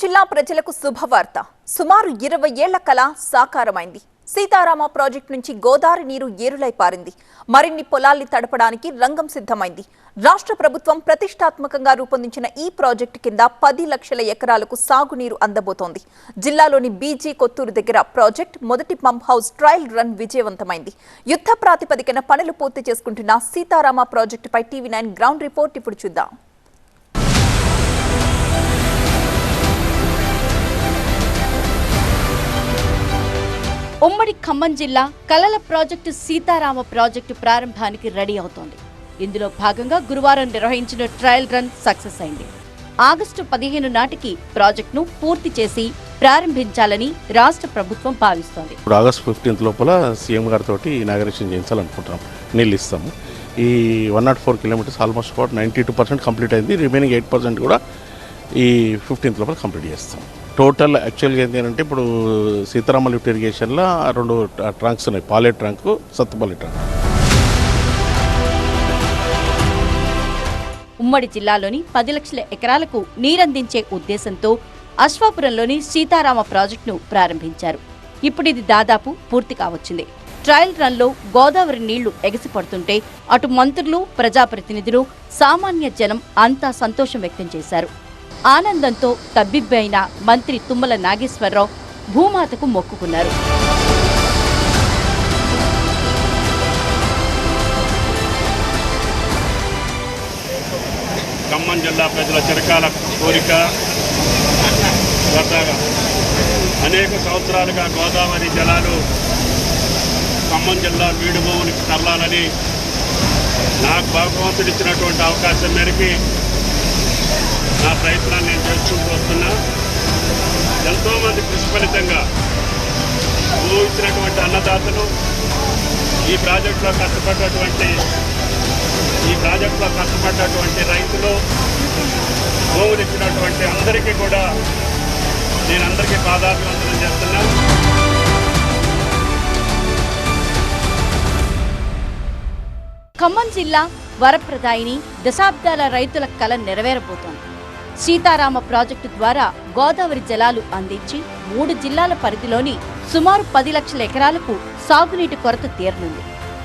జిల్లా ప్రజలకు శుభవార్త. సుమారు ఇరవై ఏళ్ళ కళ సాకారమైంది. సీతారామ ప్రాజెక్టు నుంచి గోదావరి నీరు ఏరులై పారింది. మరిన్ని పొలాల్ని తడపడానికి రంగం సిద్ధమైంది. రాష్ట్ర ప్రభుత్వం ప్రతిష్టాత్మకంగా రూపొందించిన ఈ ప్రాజెక్టు కింద పది లక్షల ఎకరాలకు సాగునీరు అందబోతోంది. జిల్లాలోని బీజీ కొత్తూరు దగ్గర ప్రాజెక్ట్ మొదటి పంప్ హౌస్ ట్రయల్ రన్ విజయవంతమైంది. యుద్ధ ప్రాతిపదికన పనులు పూర్తి చేసుకుంటున్న సీతారామ ప్రాజెక్టుపై టీవీ నైన్ గ్రౌండ్ రిపోర్ట్ ఇప్పుడు చూద్దాం. ఉమ్మడి ఖమ్మం జిల్లా కలల ప్రాజెక్టు సీతారామ ప్రాజెక్టు ప్రారంభానికి రెడీ అవుతోంది. ఇందులో భాగంగా గురువారం నిర్వహించిన ట్రయల్ రన్ సక్సెస్ అయింది. ఆగస్టు పదిహేను నాటికి ప్రాజెక్టును పూర్తి చేసి ప్రారంభించాలని రాష్ట్ర ప్రభుత్వం భావిస్తోంది. ఇప్పుడు ఆగస్ట్ ఫిఫ్టీన్త్ లోపల సీఎం గారితో ఇనాగరేషన్ చేయించాలనుకుంటున్నాం. నీళ్ళు ఇస్తాము. ఈ one naught four kilometres almost about ninety two percent complete అయింది. రిమైనింగ్ ఎయిట్ పర్సెంట్ కూడా ఈ ఫిఫ్టీన్త్ లోపల కంప్లీట్ చేస్తాం. టోటల్ యాక్చువల్గా ఏంటి అంటే ఇప్పుడు సీతారామ లిఫ్ట్ ఇరిగేషన్లో రెండు ట్రంక్స్ ఉన్నాయి పాలే ట్రంక్ సత్తుపల్లి ట్రంక్. ఉమ్మడి జిల్లాలోని పది లక్షల ఎకరాలకు నీరందించే ఉద్దేశంతో అశ్వాపురంలోని సీతారామ ప్రాజెక్టును ప్రారంభించారు. ఇప్పుడు ఇది దాదాపు పూర్తి కావచ్చింది. ట్రయల్ రన్లో గోదావరి నీళ్ళు ఎగసిపడుతుంటే అటు మంత్రులు ప్రజాప్రతినిధులు సామాన్య జనం అంతా సంతోషం వ్యక్తం చేశారు. ఆనందంతో తబ్బిబ్బైన మంత్రి తుమ్మల నాగేశ్వరరావు భూమాతకు మొక్కుకున్నారు. ఖమ్మం జిల్లా ప్రజల చిరకాల కోరిక గత అనేక సంవత్సరాలుగా గోదావరి జలాలు ఖమ్మం జిల్లా బీడు భూమునికి తరలాలని నాకు భగవంతుడు ఇచ్చినటువంటి అవకాశం మేరకి నా ప్రయత్నాన్ని నేను చేసుకుంటూ వస్తున్నా ఎంతోమంది కృషి ఫలితంగా ఊహించినటువంటి అన్నదాతలు ఈ ప్రాజెక్టులో కష్టపడ్డటువంటి ఈ ప్రాజెక్టులో కష్టపడ్డటువంటి రైతులు భూములు అందరికీ కూడా నేను అందరికీ పాదాభివందనం చేస్తున్నా. ఖమ్మం జిల్లా వరప్రదాయిని దశాబ్దాల రైతుల కల నెరవేరబోతోంది. సీతారామ ప్రాజెక్టు ద్వారా గోదావరి జలాలు అందించి మూడు జిల్లాల పరిధిలోని సుమారు పది లక్షల ఎకరాలకు సాగునీటి కొరత తీరనుంది.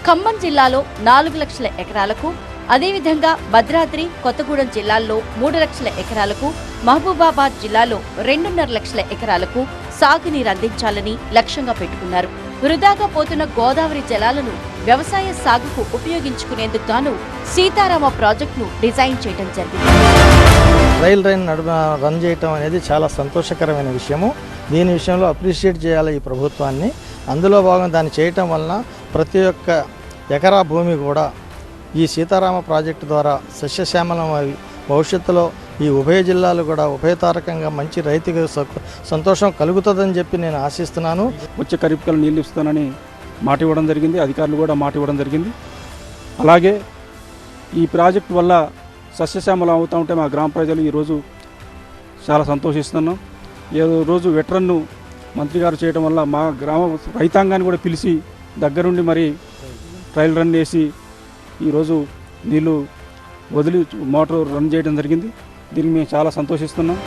ఖమ్మం జిల్లాలో నాలుగు లక్షల ఎకరాలకు అదేవిధంగా భద్రాద్రి కొత్తగూడెం జిల్లాల్లో మూడు లక్షల ఎకరాలకు మహబూబాబాద్ జిల్లాలో రెండున్నర లక్షల ఎకరాలకు సాగునీరు అందించాలని లక్ష్యంగా పెట్టుకున్నారు. వృధాగా పోతున్న గోదావరి జలాలను వ్యవసాయ సాగుకు ఉపయోగించుకునేందుకు గాను సీతారామ ప్రాజెక్టును డిజైన్ చేయడం జరిగింది. రైల్ రైన్ నడుమ రన్ చేయటం అనేది చాలా సంతోషకరమైన విషయము. దీని విషయంలో అప్రిషియేట్ చేయాలి ఈ ప్రభుత్వాన్ని. అందులో భాగం దాన్ని చేయటం వలన ప్రతి ఒక్క ఎకరా భూమి కూడా ఈ సీతారామ ప్రాజెక్టు ద్వారా సస్యశ్యామలం అవి భవిష్యత్తులో ఈ ఉభయ జిల్లాలు కూడా ఉభయతారకంగా మంచి రైతుకు స- సంతోషం కలుగుతుందని చెప్పి నేను ఆశిస్తున్నాను. వచ్చే ఖరీఫ్కల్ నీళ్ళు ఇస్తానని మాట ఇవ్వడం జరిగింది అధికారులు కూడా మాట ఇవ్వడం జరిగింది. అలాగే ఈ ప్రాజెక్ట్ వల్ల సస్యశ్యామలం అవుతూ ఉంటే మా గ్రామ ప్రజలు ఈరోజు చాలా సంతోషిస్తున్నాం. ఏదో రోజు వెటరన్ను మంత్రి గారు చేయడం వల్ల మా గ్రామ రైతాంగాన్ని కూడా పిలిచి దగ్గరుండి మరి ట్రయల్ రన్ వేసి ఈరోజు నీళ్ళు వదిలి మోటార్ రన్ చేయడం జరిగింది. దీనికి మేము చాలా సంతోషిస్తున్నాం.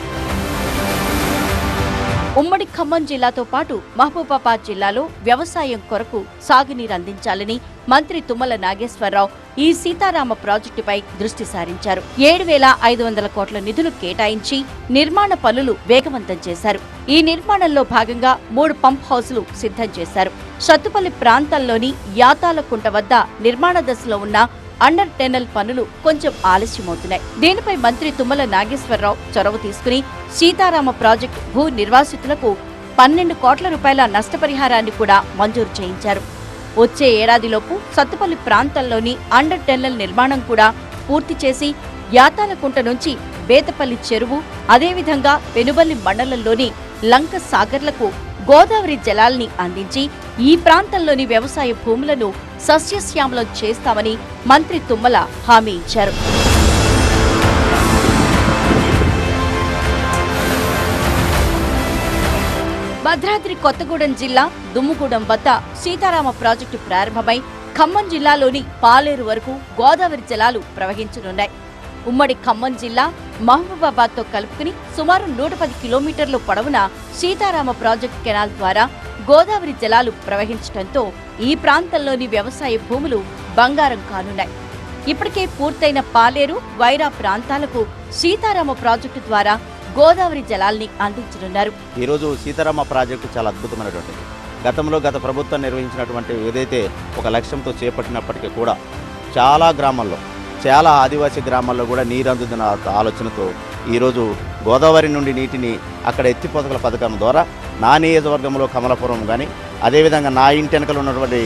ఉమ్మడి ఖమ్మం జిల్లాతో పాటు మహబూబాబాద్ జిల్లాలో వ్యవసాయం కొరకు సాగునీరు అందించాలని మంత్రి తుమ్మల నాగేశ్వరరావు ఈ సీతారామ ప్రాజెక్టుపై దృష్టి సారించారు. ఏడు వేల ఐదు వందల కోట్ల నిధులు కేటాయించి నిర్మాణ పనులు వేగవంతం చేశారు. ఈ నిర్మాణంలో భాగంగా మూడు పంప్ హౌస్లు సిద్ధం చేశారు. సత్తుపల్లి ప్రాంతంలోని యాతాలకుంట వద్ద నిర్మాణ దశలో ఉన్న అండర్ టెనల్ పనులు కొంచెం ఆలస్యమవుతున్నాయి. దీనిపై మంత్రి తుమ్మల నాగేశ్వరరావు చొరవ తీసుకుని సీతారామ ప్రాజెక్టు భూ నిర్వాసితులకు పన్నెండు కోట్ల రూపాయల నష్టపరిహారాన్ని కూడా మంజూరు చేయించారు. వచ్చే ఏడాదిలోపు సత్తుపల్లి ప్రాంతంలోని అండర్ టెన్నెల్ నిర్మాణం కూడా పూర్తి చేసి యాతాలకుంట నుంచి బేతపల్లి చెరువు అదేవిధంగా పెనుబల్లి మండలంలోని లంక సాగర్లకు గోదావరి జలాల్ని అందించి ఈ ప్రాంతంలోని వ్యవసాయ భూములను సస్యశ్యామలం చేస్తామని మంత్రి తుమ్మల హామీ ఇచ్చారు. భద్రాద్రి కొత్తగూడెం జిల్లా దుమ్ముగూడెం వద్ద సీతారామ ప్రాజెక్టు ప్రారంభమై ఖమ్మం జిల్లాలోని పాలేరు వరకు గోదావరి జలాలు ప్రవహించనున్నాయి. ఉమ్మడి ఖమ్మం జిల్లా మహబూబాబాద్తో కలుపుకుని సుమారు నూట పది కిలోమీటర్లు పొడవున సీతారామ ప్రాజెక్టు కెనాల్ ద్వారా గోదావరి జలాలు ప్రవహించడంతో ఈ ప్రాంతంలోని వ్యవసాయ భూములు బంగారం కానున్నాయి. ఇప్పటికే పూర్తయిన పాలేరు వైరా ప్రాంతాలకు సీతారామ ప్రాజెక్టు ద్వారా గోదావరి జలాల్ని అందించనున్నారు. ఈరోజు సీతారామ ప్రాజెక్టు చాలా అద్భుతమైనటువంటిది గతంలో గత ప్రభుత్వం నిర్వహించినటువంటి ఏదైతే ఒక లక్ష్యంతో చేపట్టినప్పటికీ కూడా చాలా గ్రామాల్లో చాలా ఆదివాసీ గ్రామాల్లో కూడా నీరు అందుతున్న ఆలోచనతో ఈరోజు గోదావరి నుండి నీటిని అక్కడ ఎత్తిపోతకల పథకం ద్వారా నా నియోజకవర్గంలో కమలపురం కానీ అదేవిధంగా నా ఇంటి వెనకలు ఉన్నటువంటి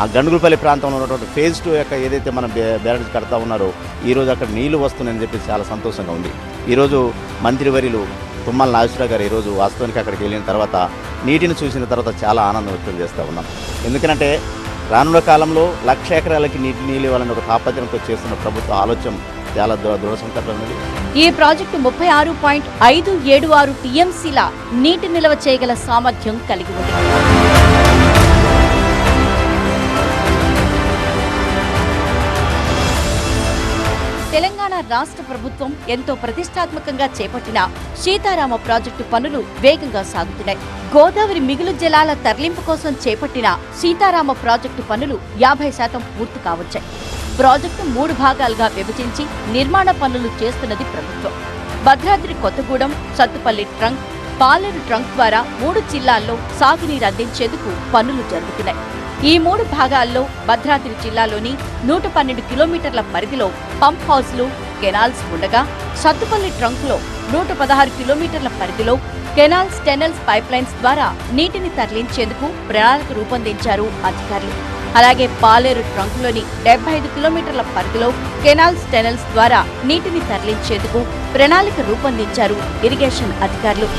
ఆ గండుగులపల్లి ప్రాంతంలో ఉన్నటువంటి ఫేజ్ టూ యొక్క ఏదైతే మనం బ్యారేజ్ కడతా ఉన్నారో ఈరోజు అక్కడ నీళ్ళు వస్తున్నాయని చెప్పి చాలా సంతోషంగా ఉంది. ఈరోజు మంత్రివర్యులు తుమ్మల నాగేశ్వరరావు గారు ఈరోజు వాస్తవానికి అక్కడికి వెళ్ళిన తర్వాత నీటిని చూసిన తర్వాత చాలా ఆనందం వ్యక్తం చేస్తూ ఉన్నాం. ఎందుకంటే రానున్న కాలంలో లక్ష ఎకరాలకి నీటి నీళ్ళు ఇవ్వాలని ఒక తాపత్రంతో చేస్తున్న ప్రభుత్వ ఆలోచన చాలా దృఢ సంకల్పమైనది ఈ ప్రాజెక్టు ముప్పై ఆరు పాయింట్ ఐదు ఏడు ఆరు టీఎంసీల నీటి నిల్వ చేయగల సామర్థ్యం కలిగి ఉంది. రాష్ట్ర ప్రభుత్వం ఎంతో ప్రతిష్టాత్మకంగా చేపట్టిన సీతారామ ప్రాజెక్టు పనులు వేగంగా సాగుతున్నాయి. గోదావరి మిగులు జలాల తరలింపు కోసం చేపట్టిన సీతారామ ప్రాజెక్టు పనులు యాభై శాతం పూర్తి కావచ్చాయి. ప్రాజెక్టు మూడు భాగాలుగా విభజించి నిర్మాణ పనులు చేస్తున్నది ప్రభుత్వం. భద్రాద్రి కొత్తగూడెం సత్తుపల్లి ట్రంక్ పాలేరు ట్రంక్ ద్వారా మూడు జిల్లాల్లో సాగునీరు అందించేందుకు పనులు జరుగుతున్నాయి. ఈ మూడు భాగాల్లో భద్రాద్రి జిల్లాలోని నూట పన్నెండు కిలోమీటర్ల పరిధిలో పంప్ హౌస్లు కెనాల్స్ ఉండగా సత్తుపల్లి ట్రంక్లో నూట పదహారు కిలోమీటర్ల పరిధిలో కెనాల్స్ టెనల్స్ పైప్లైన్స్ ద్వారా నీటిని తరలించేందుకు ప్రణాళిక రూపొందించారు అధికారులు. అలాగే పాలేరు ట్రంక్లోని డెబ్బై ఐదు కిలోమీటర్ల పరిధిలో కెనాల్స్ టెనల్స్ ద్వారా నీటిని తరలించేందుకు ప్రణాళిక రూపొందించారు ఇరిగేషన్ అధికారులు.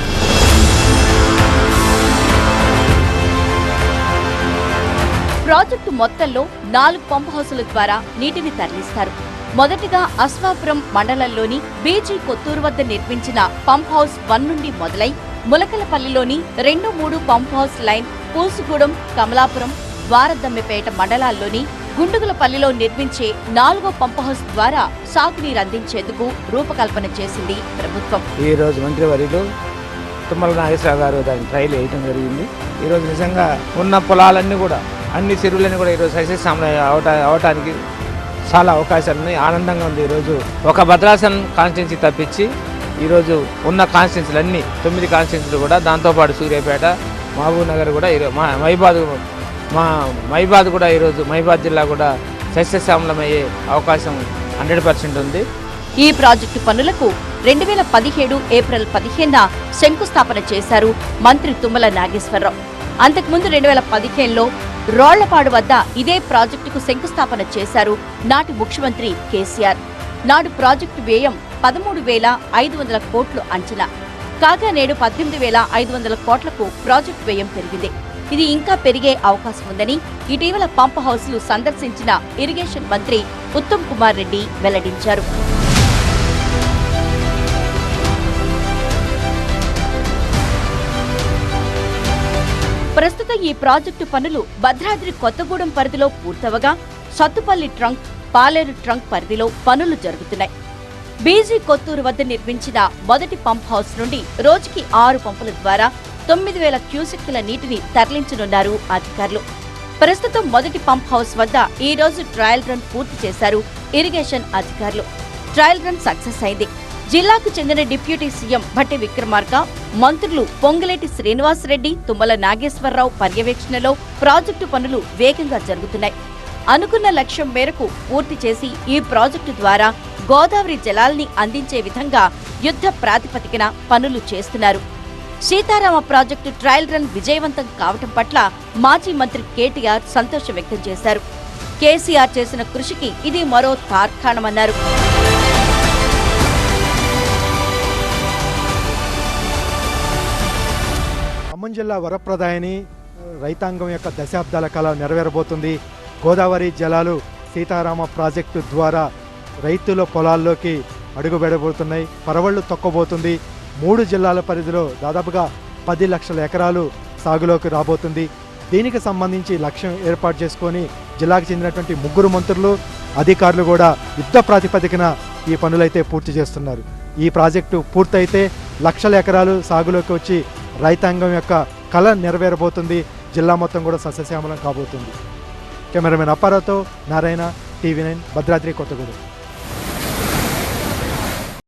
ప్రాజెక్టు మొత్తంలో నాలుగు పంప్ హౌసుల ద్వారా నీటిని తరలిస్తారు. మొదటిగా అశ్వాపురం మండలంలోని బీజీ కొత్తూరు వద్ద నిర్మించిన పంప్ హౌస్ వన్ నుండి మొదలై ములకలపల్లిలోని రెండు మూడు pump house line Pusugudem Kamalapuram ద్వారదమ్మిపేట మండలాల్లోని గుండుగులపల్లిలో నిర్మించే నాలుగో పంప్ హౌస్ ద్వారా సాగునీరు అందించేందుకు రూపకల్పన చేసింది ప్రభుత్వం. ఈ రోజు మంత్రివర్యులు తుమ్మల నాగేశ్వరరావు గారు దాన్ని ట్రైల్ వేయడం జరిగింది. ఈరోజు నిజంగా ఉన్న పొలాలన్నీ కూడా అన్ని చెరువులను కూడా ఈరోజు సస్యశ్యామల అవట అవటానికి చాలా అవకాశాలు ఉన్నాయి. ఆనందంగా ఉంది ఈరోజు. ఒక భద్రాసనం కాన్స్టిట్యున్సీ తప్పించి ఈరోజు ఉన్న కాన్స్టిట్యున్సీలు అన్ని తొమ్మిది కాన్స్టిట్యున్సీలు కూడా దాంతోపాటు సూర్యాపేట మహబూబ్ నగర్ కూడా ఈరోజు మా మైబాద్ మా మైబాద్ కూడా ఈరోజు మైబాద్ జిల్లా కూడా సస్యశ్యామలమయ్యే అవకాశం హండ్రెడ్ పర్సెంట్ ఉంది. ఈ ప్రాజెక్టు పనులకు రెండు వేల పదిహేడు ఏప్రిల్ పదిహేనున శంకుస్థాపన చేశారు మంత్రి తుమ్మల నాగేశ్వరరావు. అంతకుముందు రెండు వేల పదిహేనులో రోళ్ళపాడు వద్ద ఇదే ప్రాజెక్టుకు శంకుస్థాపన చేశారు నాటి ముఖ్యమంత్రి కేసీఆర్. నాడు ప్రాజెక్టు వ్యయం పదమూడు వేల ఐదు వందల కోట్లు అంచనా. కాగా నేడు పద్దెనిమిది వేల ఐదు వందల కోట్లకు ప్రాజెక్టు వ్యయం పెరిగింది. ఇది ఇంకా పెరిగే అవకాశం ఉందని ఇటీవల పంప్ హౌస్లు సందర్శించిన ఇరిగేషన్ మంత్రి ఉత్తమ్ కుమార్ రెడ్డి వెల్లడించారు. ప్రస్తుతం ఈ ప్రాజెక్టు పనులు భద్రాద్రి కొత్తగూడెం పరిధిలో పూర్తవగా సత్తుపల్లి ట్రంక్ పాలేరు ట్రంక్ పరిధిలో పనులు జరుగుతున్నాయి. బీజీ కొత్తూరు వద్ద నిర్మించిన మొదటి పంప్ హౌస్ నుండి రోజుకి ఆరు పంపుల ద్వారా తొమ్మిది వేల క్యూసెక్కుల నీటిని తరలించనున్నారు అధికారులు. ప్రస్తుతం మొదటి పంప్ హౌస్ వద్ద ఈ రోజు ట్రయల్ రన్ పూర్తి చేశారు ఇరిగేషన్ అధికారులు. ట్రయల్ రన్ సక్సెస్ అయింది. జిల్లాకు చెందిన డిప్యూటీ సీఎం భట్టి విక్రమార్క మంత్రులు పొంగులేటి శ్రీనివాసరెడ్డి తుమ్మల నాగేశ్వరరావు పర్యవేక్షణలో ప్రాజెక్టు పనులు వేగంగా జరుగుతున్నాయి. అనుకున్న లక్ష్యం మేరకు పూర్తి చేసి ఈ ప్రాజెక్టు ద్వారా గోదావరి జలాల్ని అందించే విధంగా యుద్ధ ప్రాతిపదికన పనులు చేస్తున్నారు. సీతారామ ప్రాజెక్టు ట్రయల్ రన్ విజయవంతం కావటం పట్ల మాజీ మంత్రి కేటీఆర్ సంతోషం వ్యక్తం చేశారు. కేసీఆర్ చేసిన కృషికి ఇది మరో తార్కాణమన్నారు. ఖమ్మం జిల్లా వరప్రదాయని రైతాంగం యొక్క దశాబ్దాల కళ నెరవేరబోతుంది. గోదావరి జలాలు సీతారామ ప్రాజెక్టు ద్వారా రైతుల పొలాల్లోకి అడుగుపెడబోతున్నాయి. పరవళ్ళు తొక్కబోతుంది. మూడు జిల్లాల పరిధిలో దాదాపుగా పది లక్షల ఎకరాలు సాగులోకి రాబోతుంది. దీనికి సంబంధించి లక్ష్యం ఏర్పాటు చేసుకొని జిల్లాకు చెందినటువంటి ముగ్గురు మంత్రులు అధికారులు కూడా యుద్ధ ప్రాతిపదికన ఈ పనులైతే పూర్తి చేస్తున్నారు. ఈ ప్రాజెక్టు పూర్తయితే లక్షల ఎకరాలు సాగులోకి వచ్చి రైతాంగం యొక్క కళ నెరవేరబోతుంది. జిల్లా మొత్తం కూడా సస్యశ్యామలం కాబోతుంది. కెమెరామెన్ అప్పారావుతో నారాయణ టీవీ నైన్ భద్రాద్రి కొత్తగూడెం.